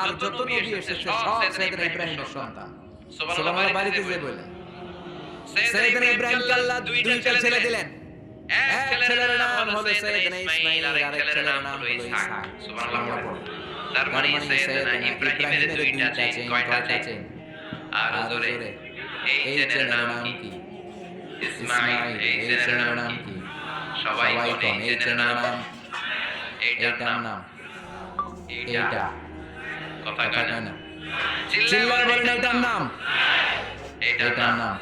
আর যত নবী এসেছে সব সৈয়দনা ইব্রাহিমের সন্তান। সুবহানাল্লাহ বাড়িতে যে বলেন। সৈয়দনা ইব্রাহিমকে আল্লাহ দুইটা ছেলে দিলেন। এক ছেলের নাম হলো সৈয়দনা ইসমাইল আর আরেক ছেলের নাম হলো ইসহাক। সুবহানাল্লাহ তার মানে সৈয়দনা ইব্রাহিমের দুইটা চেইন কয়টা চেইন আর জোরে এই চেনের নাম কি ইসমাইল এই চেনের নাম কি সবাই কোন এই চেনের নাম এইটার নাম এইটা কথা কয় না চিল্লায় বলেন বলেন নাম। এইটার নাম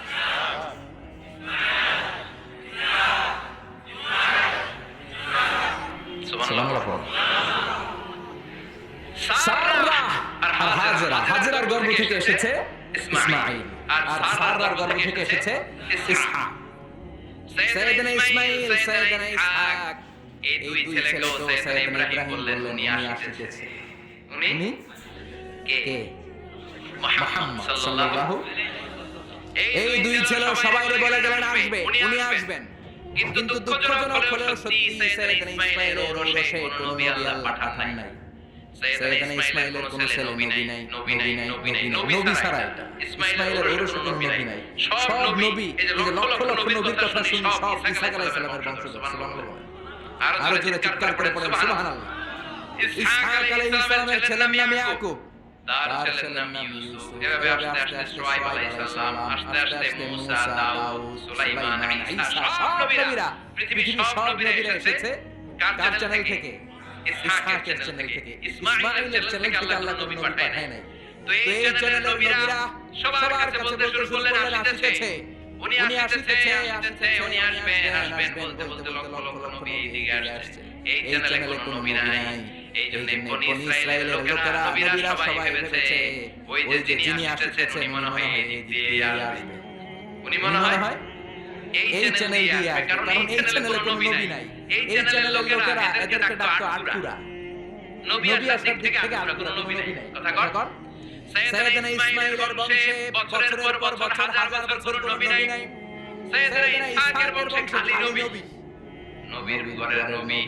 সাররা হাজরার গর্ভ থেকে এসেছে ইসমাঈল আর সাররার গর্ভ থেকে এসেছে ইসহাক। সৈয়দনা ইসমাঈল সৈয়দনা ইসহাক। এই দুই ছেলেকেও সৈয়দনা ইব্রাহিম বললেন উনি আসিতেছে। উনি? কে? কে? মুহাম্মদ মুহাম্মদ সাল্লাল্লাহু সাল্লাল্লাহু এই দুই ছেলে সবাইরে বলে গেলেন আসবে উনি আসবেন। কিন্তু দুঃখজনক হলেও সত্যি সৈয়দনা ইসমাঈলের ঔরসে কোনো নবী আল্লাহ পাঠান নাই। সৈয়দনা ইসমাঈলের কোনো ছেলে নবী নাই নবী নাই নবী নাই নবী ছাড়া এটা। ইসমাঈলের ঔরসে কোনো নবী নাই। সব নবী এই যে লক্ষ লক্ষ নবীর কথা শুনি সব ঈসা আলাইহিস সালামের বংশধর সুবহানাল্লাহ। আরও জোরে চিৎকার করে পড়েন সুবহানাল্লাহ। ইসহাক আলাইহিস সালামের ছেলের নাম ইয়াকুব। তার ছেলের নাম ইউসুফ এভাবে আস্তে আস্তে সোয়াইব আলাইহিস আস্তে আস্তে মুসা দাউদ সুলাইমান ঈসা সব নবীরা পৃথিবীর সব নবীরা এসেছে কার চ্যানেল থেকে ইসহাকের চ্যানেল থেকে ইসমাঈলের চ্যানেল থেকে আল্লাহ নবী পাঠায় নাই তো এই চ্যানেলের নবীরা সবার কাছে বলতে শুরু করলেন আসিতেছে উনি আসিতেছে আসিতেছে উনি আসবেন আসবেন বলতে বলতে লক্ষ লক্ষ নবী এইদিকে আসছে এই চ্যানেলে কোনো নবী নাই এই জন্য বনি ইসরায়েলের লোকেরা নবীরা সবাই ভেবেছে ওই যে যিনি আসতেছেন উনি মনে হয় এই দিক দিয়ে আসবে। উনি মনে হয় এই চ্যানেল দিয়ে আসবে কারণ এই চ্যানেলে কোনো নবী নাই। এই চ্যানেলের লোকেরা এদেরকে ডাকতো আটকুরা নবী আসার দিক থেকে আটকুরা কোনো নবী নাই। কথা কর? সৈয়দনা ইসমাঈলের বংশে বছরের পর বছর হাজার বছর কোনো নবী নাই। সৈয়দনা ইসহাকের বংশে খালি নবী। নবীর ঘরের নবী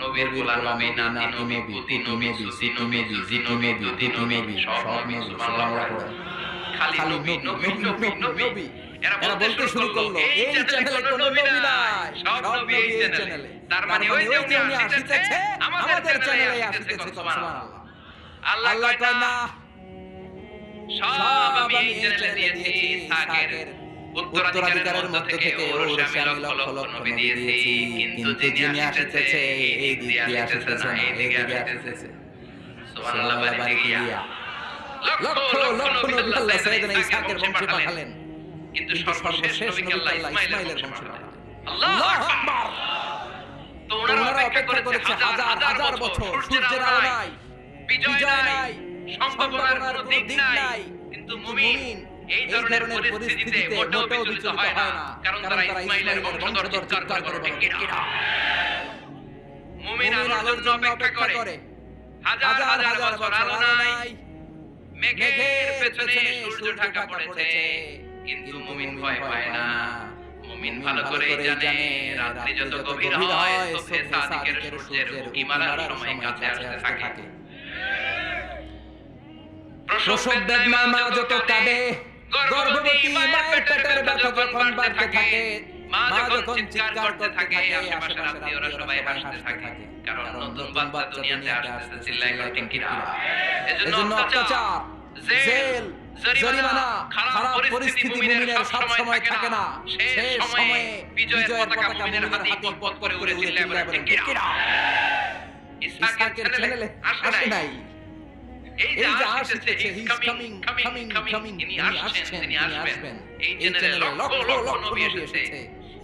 নবীর গোলাম নবী নাতি নবী পুতি নবী সুতি নবী জিজি নবী দুধি নবী সব নবী সুবহানাল্লাহ। খালি নবী নবী নবী নবী এরা বলতে শুরু করল এই চ্যানেলে কোনো নবী নাই। সব নবী এই চ্যানেলে তার মানে ওই যে উনি আসিতেছে আমাদের চ্যানেলে আসিতেছে সুবহানাল্লাহ। আল্লাহ কয় না? সব আমি এই চ্যানেলে দিয়েছি ইসহাকের উত্তরাধিকারের মধ্য থেকে ওরসে আমি লক্ষ লক্ষ নবী দিয়েছি কিন্তু যিনি আসিতেছে এই দিক দিয়ে আসিতেছে না এই দিকে আসিতেছে সুবহানাল্লাহ বাড়ি গিয়া লক্ষ লক্ষ নবী আল্লাহ সৈয়দনা ইসহাকের বংশে পাঠালেন কিন্তু সর্বশেষ নবীকে আল্লাহ ইসমাইলের বংশে পাঠালেন আল্লাহু আকবার তো ওনারা অপেক্ষা করেছে হাজার হাজার বছর সূর্যের আলো নাই বিজয় নাই সম্ভাবনার কোনো দিক নাই কিন্তু মুমিন এই ধরনের পরিস্থিতিতে মোটেও বিচলিত হয় না কারণ তারা ইসমাইলের বংশধর চিৎকার করে ঠিক কিনা। মুমিন আলোর জন্য অপেক্ষা করে। হাজার হাজার বছর আলো নাই। মেঘের পেছনে সূর্য ঢাকা পড়েছে। কিন্তু মুমিন ভয় পায় না। মুমিন ভালো করে জানে রাত্রি যত গভীর হয় সোফে সাদিকের সূর্যের উকি মারার সময় কাছে আসতে থাকে। প্রসব বেদনা মা যত কাঁদে গর্ভবতী মায়ের পেটের ব্যথা যখন বাড়তে থাকে মা যখন চিৎকার করতে থাকে আশেপাশে আত্মীয়রা সবাই হাসতে থাকে কারণ নতুন বাচ্চা দুনিয়াতে আসতেছে চিল্লাই করে? ঠিক কিনা এজন্য অত্যাচার জেল জরিমানা খারাপ পরিস্থিতি মুমিনের সব সময় থাকে না। সেই সময়ে বিজয়ের পতাকা মুমিনের হাতে পথ করে উড়ে চিল্লাই বলে ঠিক কিনা ইসহাকের ছেলে আসে নাই। এই যে আসছে he is coming coming coming ইনি আসছেন তিনি আসবেন এই চ্যানেলে লক্ষ লক্ষ নবী এসেছে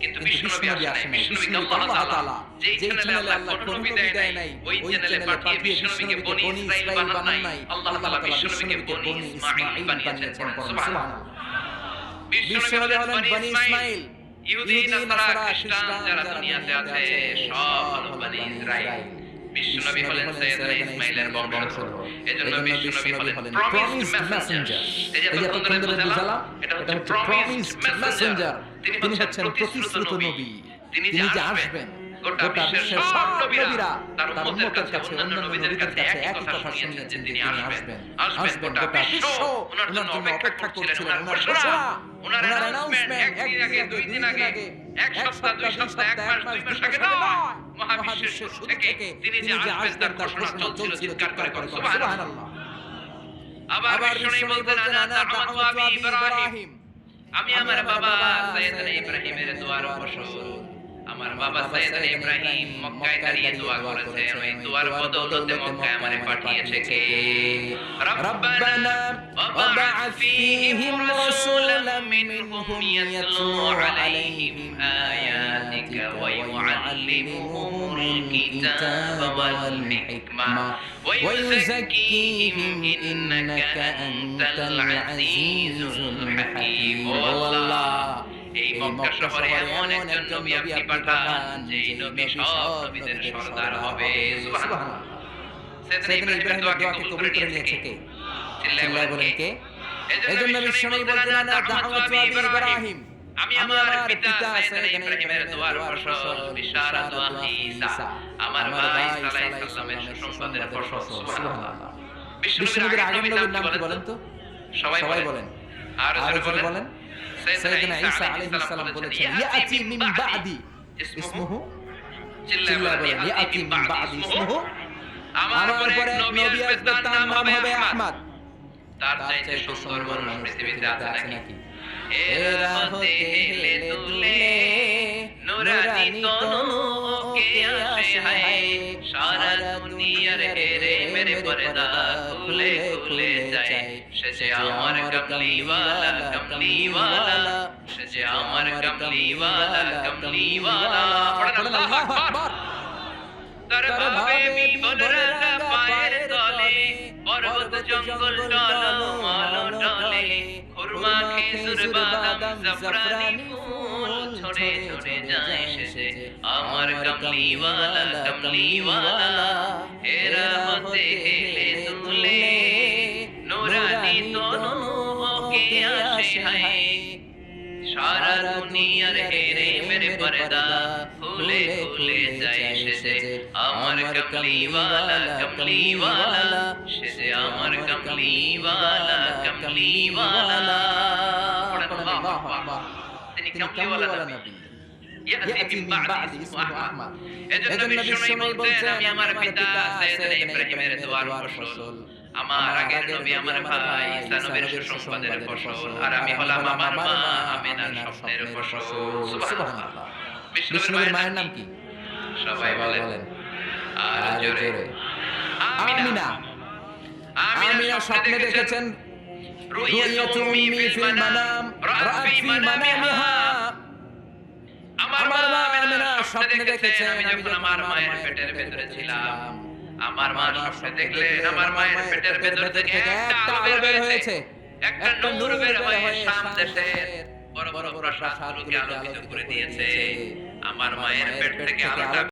কিন্তু বিশ্ব নবী আসে নাই বিশ্ব নবীকে আল্লাহ তাআলা যেই চ্যানেলে আল্লাহ কোন নবী দেয় নাই ওই চ্যানেলে পাঠিয়ে বিশ্ব বনি ইসরাইল বানান নাই আল্লাহ তাআলা বিশ্ব বনি ইসমাঈল বানিয়েছেন সুবহানাল্লাহ বিশ্ব হলেন বনি ইসমাঈল ইহুদি নাসারা খ্রিস্টান যারা দুনিয়াতে আছে সব হলো বনি ইসরাইল বিশ্বনবী হলেন সৈয়দনা ইসমাইলের বংশধর। এজন্য বিশ্বনবী হলেন প্রমিসড মেসেঞ্জার এই যে সুন্দর বুঝালাম এটা হচ্ছে প্রমিসড মেসেঞ্জার তিনি হচ্ছেন প্রতিশ্রুত নবী। তিনি যে আসবেন। গোটা বিশ্বের সব নবীরা তার উম্মতের কাছে অন্যান্য নবীদের কাছে একই কথা শুনিয়েছেন তিনি আসবেন। আসবেন। গোটা বিশ্ব। ওনার জন্য অপেক্ষা করছিলেন। ওনার ঘোষণা ওনার অ্যানাউন্সমেন্ট একদিন আগে দুই দিন আগে। এক সপ্তাহ দুই সপ্তাহ এক মাস দুই মাস আগে নয়। মহাবিশ্বের শুরু থেকে তিনি যে আসবেন তার ঘোষণা চলছিল চিৎকার করে করে। সুবহানাল্লাহ। আবার বিষ্ণু বলতেন আনা দাওয়াতু আবি ইব্রাহিম আমি আমার বাবা সৈয়দনা ইব্রাহিমের দোয়ার ফসল আমার বাবা সৈয়দনা ইব্রাহিম মক্কায় দাঁড়িয়ে দোয়া করেছে ওই দোয়ার বদৌলতে মক্কায় আমারে পাঠিয়েছে কে রব্বানা وابعث فيهم رسولا منهم يتلو عليهم آياتك ويعلمهم الكتاب والحكمة ويزكيهم إنك أنت العزيز الحكيم والله এই মক্কা শহরে এমন একজন নবী আপনি পাঠান যে নবী সব নবীদের সর্দার হবে সুবহানাল্লাহ সেদিন ইব্রাহিমের দোয়াকে কবুল করে নিয়েছে কে চিল্লায় বলেন কে এজন্য বিষ্ণু বলতেন না দাওয়াতু আবি ইব্রাহিম আমি আমার পিতা সাইয়েদনা ইব্রাহিমের দোয়ার ফসল বিশারাতু আখি ঈসা আমার ভাই সাল্লাল্লাহু সাল্লামের সুসংবাদের ফসল সুবহানাল্লাহ বিষ্ণুনবীর আগের নাম কি বলেন তো সবাই বলেন আর বলেন সাইয়েদনা ঈসা আলাইহিস সালাম বলেছেন ইয়াতি মিন বাদি ইসমুহু চিল্লায় বলেন ইয়াতি মিন বাদি ইসমুহু আমার পরে নবী আসবে তার নাম হবে আহমদ তার চাইতে সুন্দর মানুষ পৃথিবীতে আছে নাকি এরা হতে হেলে দুলে নুরানি তনু কে আসে হায় সারা দুনিয়ার হেরে মেরে পর্দা খুলে খুলে যায় সে যে আমার কমলিওয়ালা কমলিওয়ালা সে যে আমার কমলিওয়ালা কমলিওয়ালা পড়েন আল্লাহু আকবার তার ভাবে বিপদরাগা পায়ের তলে পর্বত জঙ্গল টলো মালো টলে খুরমা খেজুর বাদাম জাফরানি ফুল ছড়ে ছড়ে যায় শেষে আমার কমলিওয়ালা কমলিওয়ালা এরা হতে হেলে তুলে নুরানি তনু কে আসে হায়। সারা দুনিয়ার হেরে মেরে পর্দা খুলে খুলে যায় সে যে আমার কমলিওয়ালা কমলিওয়ালা সে যে আমার কমলিওয়ালা কমলিওয়ালা। তিনি কমলিওয়ালা নবী। ইয়াতি মিন বাদি ইসমুহু আহমদ। এজন্য বিষ্ণু বলতেন আমি আমার পিতা সাইয়েদনা ইব্রাহিমের দোয়ার ফসল। আমার আগের নবী আমার ভাই ঈসা নবীর সুসংবাদের ফসল। আর আমি হলাম আমার মা আমিনার স্বপ্নের ফসল। সুবহানাল্লাহ। বিষ্ণুর মায়ের নাম কি? সবাই বলেন। আর জোরে। আমিনা। আমিনা। স্বপ্নে দেখেছেন রুইয়াতু উম্মি ফিল মানাম রাআত ফি মানামিহা। আমার মা আমিনা স্বপ্নে দেখেছেন আমি যখন আমার মায়ের পেটের ভেতরে ছিলাম। আমার মা স্বপ্নে দেখলেন আমার মায়ের পেটের ভেতর থেকে একটা আলো বের হয়েছে একটা নূর বের হয়ে শাম দেশের বড় বড় প্রাসাদগুলোকে আলোকিত করে দিয়েছে। আমার মায়ের পেট থেকে আলোটা